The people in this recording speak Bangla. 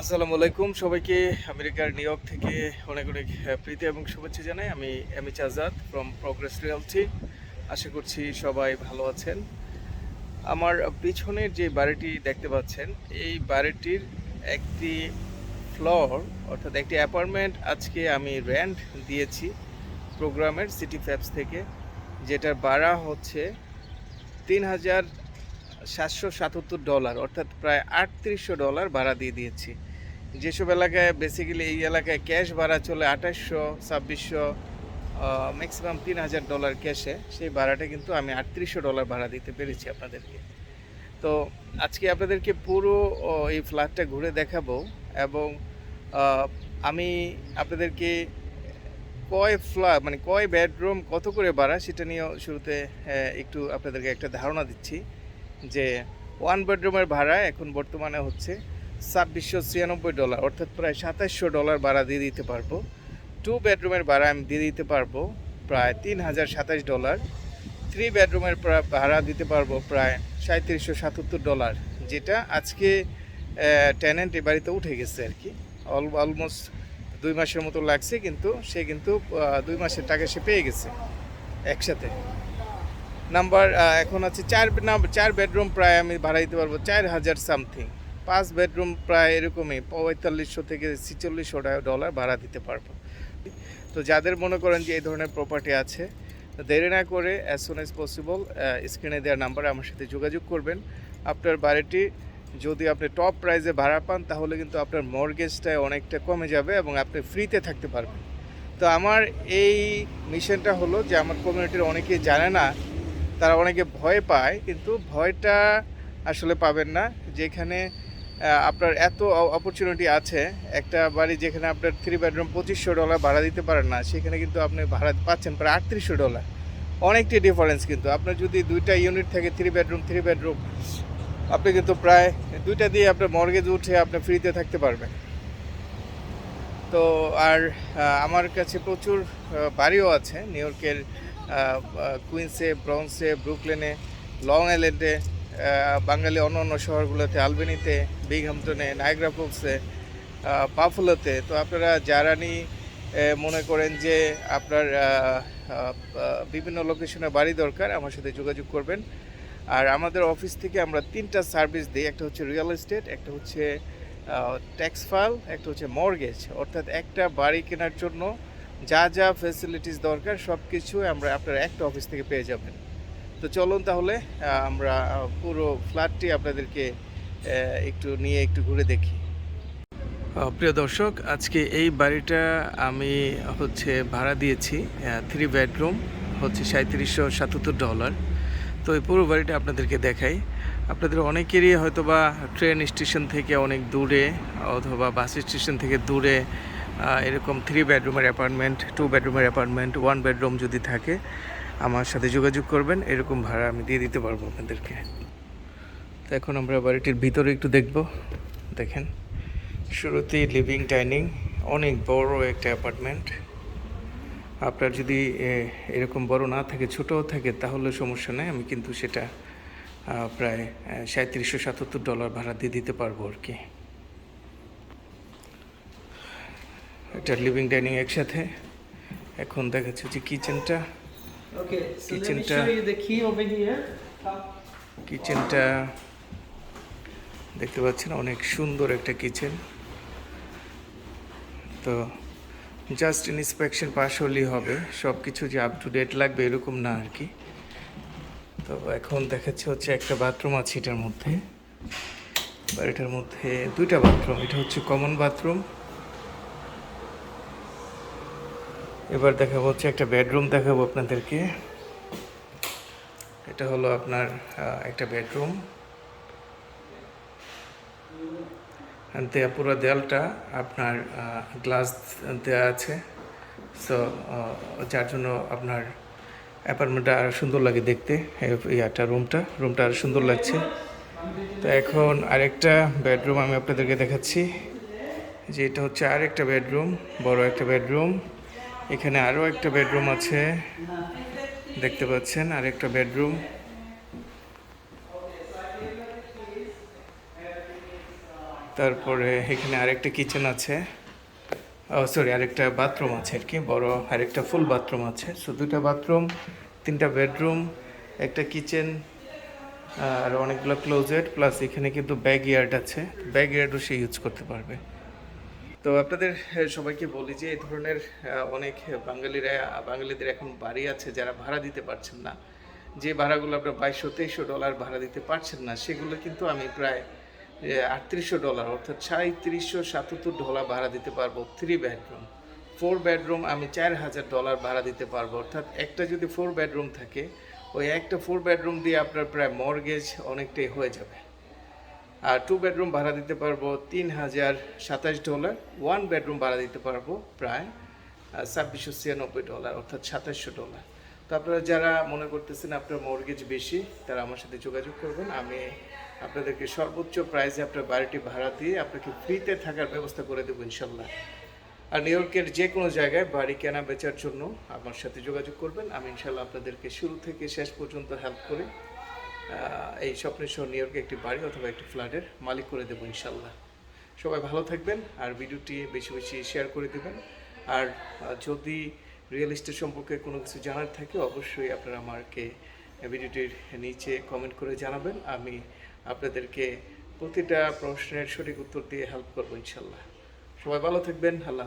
আসসালামু আলাইকুম সবাইকে। আমেরিকার নিউ ইয়র্ক থেকে অনেক অনেক প্রীতি এবং শুভেচ্ছা জানাই। আমি M H Azad from progress realty আশা করছি সবাই ভালো আছেন। আমার পিছনের যে বাড়িটি দেখতে পাচ্ছেন, এই বাড়িটির একটি ফ্লোর অর্থাৎ একটি অ্যাপার্টমেন্ট আজকে আমি র্যান্ট দিয়েছি প্রোগ্রামের সিটি ফ্যাপস থেকে, যেটার ভাড়া হচ্ছে তিন হাজার সাতশো সাতাত্তর ডলার, অর্থাৎ প্রায় আটত্রিশশো ডলার ভাড়া দিয়ে দিয়েছি। যেসব এলাকায় বেসিক্যালি এই এলাকায় ক্যাশ ভাড়া চলে আঠাশশো, ছাব্বিশশো ম্যাক্সিমাম তিন হাজার ডলার ক্যাশে সেই ভাড়াটা কিন্তু আমি আটত্রিশশো ডলার ভাড়া দিতে পেরেছি আপনাদেরকে। তো আজকে আপনাদেরকে পুরো এই ফ্ল্যাটটা ঘুরে দেখাবো এবং আমি আপনাদেরকে কয় ফ্ল্যাট মানে কয় বেডরুম কত করে ভাড়া সেটা নিয়েও শুরুতে একটু আপনাদেরকে একটা ধারণা দিচ্ছি। যে ওয়ান বেডরুমের ভাড়া এখন বর্তমানে হচ্ছে ছাব্বিশশো ছিয়ানব্বই ডলার অর্থাৎ প্রায় সাতাশশো ডলার ভাড়া দিয়ে দিতে পারব। টু বেডরুমের ভাড়া আমি দিয়ে দিতে পারব প্রায় তিন হাজার সাতাশ ডলার থ্রি বেডরুমের ভাড়া দিতে পারব প্রায় সাঁত্রিশশো সাতাত্তর ডলার যেটা আজকে টেনেন্ট এ বাড়িতে উঠে গেছে আর কি। অল অলমোস্ট দুই মাসের মতো লাগছে, কিন্তু সে কিন্তু দুই মাসের টাকা সে পেয়ে গেছে একসাথে। নাম্বার এখন আছে চার চার বেডরুম প্রায় আমি ভাড়া দিতে পারব, চার হাজার সামথিং পাঁচ বেডরুম প্রায় এরকমই, পঁয়তাল্লিশশো থেকে ছিচল্লিশশো ডলার ভাড়া দিতে পারব। তো যাদের মনে করেন যে এই ধরনের প্রপার্টি আছে, দেরি না করে অ্যাজ সুন অ্যাজ পসিবল স্ক্রিনে দেওয়ার নাম্বারে আমার সাথে যোগাযোগ করবেন। আপনার বাড়িটি যদি আপনি টপ প্রাইসে ভাড়া পান, তাহলে কিন্তু আপনার মর্গেজটা অনেকটা কমে যাবে এবং আপনি ফ্রিতে থাকতে পারবেন। তো আমার এই মিশনটা হলো যে, আমার কমিউনিটির অনেকেই জানে না তারা অনেকে ভয় পায়, কিন্তু ভয়টা আসলে পাবেন না। যেখানে আপনার এত অপরচুনিটি আছে, একটা বাড়ি যেখানে আপনার থ্রি বেডরুম পঁচিশশো ডলার ভাড়া দিতে পারেন না, সেখানে কিন্তু আপনি ভাড়া পাচ্ছেন প্রায় আটত্রিশশো ডলার অনেকটি ডিফারেন্স কিন্তু। আপনার যদি দুইটা ইউনিট থাকে থ্রি বেডরুম থ্রি বেডরুম আপনি কিন্তু প্রায় দুইটা দিয়ে আপনার মর্গেজ উঠে আপনি ফ্রিতে থাকতে পারবেন। তো, আর আমার কাছে প্রচুর বাড়িও আছে নিউ ইয়র্কের কুইন্সে ব্রন্সে ব্রুকলেনে লং আইল্যান্ডে বাঙালি অন্য অন্য শহরগুলোতে আলবেনিতে বিগহামটনে নাইগ্রা ফলসে বাফলোতে তো আপনারা জারানি মনে করেন যে আপনার বিভিন্ন লোকেশনে বাড়ি দরকার, আমার সাথে যোগাযোগ করবেন। আর আমাদের অফিস থেকে আমরা তিনটা সার্ভিস দিই। একটা হচ্ছে রিয়েল এস্টেট একটা হচ্ছে ট্যাক্স ফাইল একটা হচ্ছে মর্গেজ অর্থাৎ একটা বাড়ি কেনার জন্য যা যা ফেসিলিটিস দরকার সব কিছু আমরা আপনার একটা অফিস থেকে পেয়ে যাবেন। তো চলুন তাহলে আমরা পুরো ফ্ল্যাটটি আপনাদেরকে একটু নিয়ে একটু ঘুরে দেখি। প্রিয় দর্শক, আজকে এই বাড়িটা আমি হচ্ছে ভাড়া দিয়েছি থ্রি বেডরুম হচ্ছে সাঁত্রিশশো সাতাত্তর ডলার তো এই পুরো বাড়িটা আপনাদেরকে দেখাই। আপনাদের অনেকেরই হয়তো বা ট্রেন স্টেশন থেকে অনেক দূরে, অথবা বাস স্টেশন থেকে দূরে এরকম থ্রি বেডরুমের অ্যাপার্টমেন্ট টু বেডরুমের অ্যাপার্টমেন্ট ওয়ান বেডরুম যদি থাকে, আমার সাথে যোগাযোগ করবেন, এরকম ভাড়া আমি দিয়ে দিতে পারব আপনাদেরকে। তো এখন আমরা বাড়িটির ভিতরে একটু দেখব। দেখেন, শুরুতেই লিভিং ডাইনিং অনেক বড় একটা অ্যাপার্টমেন্ট আপনার যদি এরকম বড় না থাকে, ছোটও থাকে, তাহলে সমস্যা নেই, আমি কিন্তু সেটা প্রায় সাঁত্রিশশো সাতাত্তর ডলার ভাড়া দিয়ে দিতে পারব আর কি। এটা লিভিং ডাইনিং একসাথে। এখন দেখাচ্ছে যে কিচেনটা here. কিচেনটা দেখতে পাচ্ছেন অনেক সুন্দর একটা কিচেন তো জাস্ট ইন্সপেকশন পাস হলেই হবে। সব কিছু যে আপ টু ডেট লাগবে এরকম না আর কি। তো এখন দেখাচ্ছে হচ্ছে একটা বাথরুম আছে এটার মধ্যে। এটার মধ্যে দুইটা বাথরুম এটা হচ্ছে কমন বাথরুম এবার দেখাবো হচ্ছে একটা বেডরুম দেখাবো আপনাদেরকে। এটা হলো আপনার একটা বেডরুম দেয়া, পুরো দেয়ালটা আপনার গ্লাস দেওয়া আছে। সো যার জন্য আপনার অ্যাপার্টমেন্টটা আরও সুন্দর লাগে দেখতে ইয়াটা রুমটা রুমটা আরও সুন্দর লাগছে। তো এখন আরেকটা বেডরুম আমি আপনাদেরকে দেখাচ্ছি। যে এটা হচ্ছে আরেকটা বেডরুম বড় একটা বেডরুম এখানে আরও একটা বেডরুম আছে। দেখতে পাচ্ছেন আর একটা বেডরুম। তারপরে এখানে আরেকটা কিচেন আছে। সরি, আরেকটা বাথরুম আছে আর কি, বড় আরেকটা ফুল বাথরুম আছে। সো, দুটা বাথরুম, তিনটা বেডরুম, একটা কিচেন, আর অনেকগুলো ক্লোজেট, প্লাস এখানে কিন্তু ব্যাগ ইয়ার্ড আছে। ব্যাগ ইয়ার্ডও সে ইউজ করতে পারবে। তো আপনাদের সবাইকে বলি যে এই ধরনের অনেক বাঙালিরা, বাঙালিদের এখন বাড়ি আছে যারা ভাড়া দিতে পারছেন না। যে ভাড়াগুলো আপনার বাইশশো, তেইশশো ডলার ভাড়া দিতে পারছেন না, সেগুলো কিন্তু আমি প্রায় আটত্রিশশো ডলার, অর্থাৎ সাঁত্রিশশো সাতাত্তর ডলার ভাড়া দিতে পারব থ্রি বেডরুম ফোর বেডরুম আমি চার হাজার ডলার ভাড়া দিতে পারব, অর্থাৎ একটা যদি ফোর বেডরুম থাকে, ওই একটা ফোর বেডরুম দিয়ে আপনার প্রায় মর্গেজ অনেকটাই হয়ে যাবে। টু বেডরুম ভাড়া দিতে পারব তিন হাজার সাতাশ ডলার ওয়ান বেডরুম ভাড়া দিতে পারব প্রায় ছাব্বিশশো ছিয়ানব্বই ডলার অর্থাৎ সাতাশশো ডলার তো আপনারা যারা মনে করতেছেন আপনার মর্গেজ বেশি, তারা আমার সাথে যোগাযোগ করবেন। আমি আপনাদেরকে সর্বোচ্চ প্রাইসে আপনার বাড়িটি ভাড়া দিয়ে আপনাকে ফ্রিতে থাকার ব্যবস্থা করে দেবো ইনশাল্লাহ। আর নিউ ইয়র্কের যে কোনো জায়গায় বাড়ি কেনা বেচার জন্য আমার সাথে যোগাযোগ করবেন। আমি ইনশাল্লাহ আপনাদেরকে শুরু থেকে শেষ পর্যন্ত হেল্প করে। এই স্বপ্নের শহর নিউ ইয়র্কে একটি বাড়ি অথবা একটি ফ্ল্যাটের মালিক করে দেবো ইনশাল্লাহ। সবাই ভালো থাকবেন আর ভিডিওটি বেশি বেশি শেয়ার করে দেবেন। আর যদি রিয়েল এস্টেট সম্পর্কে কোনো কিছু জানার থাকে, অবশ্যই আপনারা আমাকে ভিডিওটির নিচে কমেন্ট করে জানাবেন। আমি আপনাদেরকে প্রতিটা প্রশ্নের সঠিক উত্তর দিয়ে হেল্প করব ইনশাল্লাহ। সবাই ভালো থাকবেন। আল্লাহ।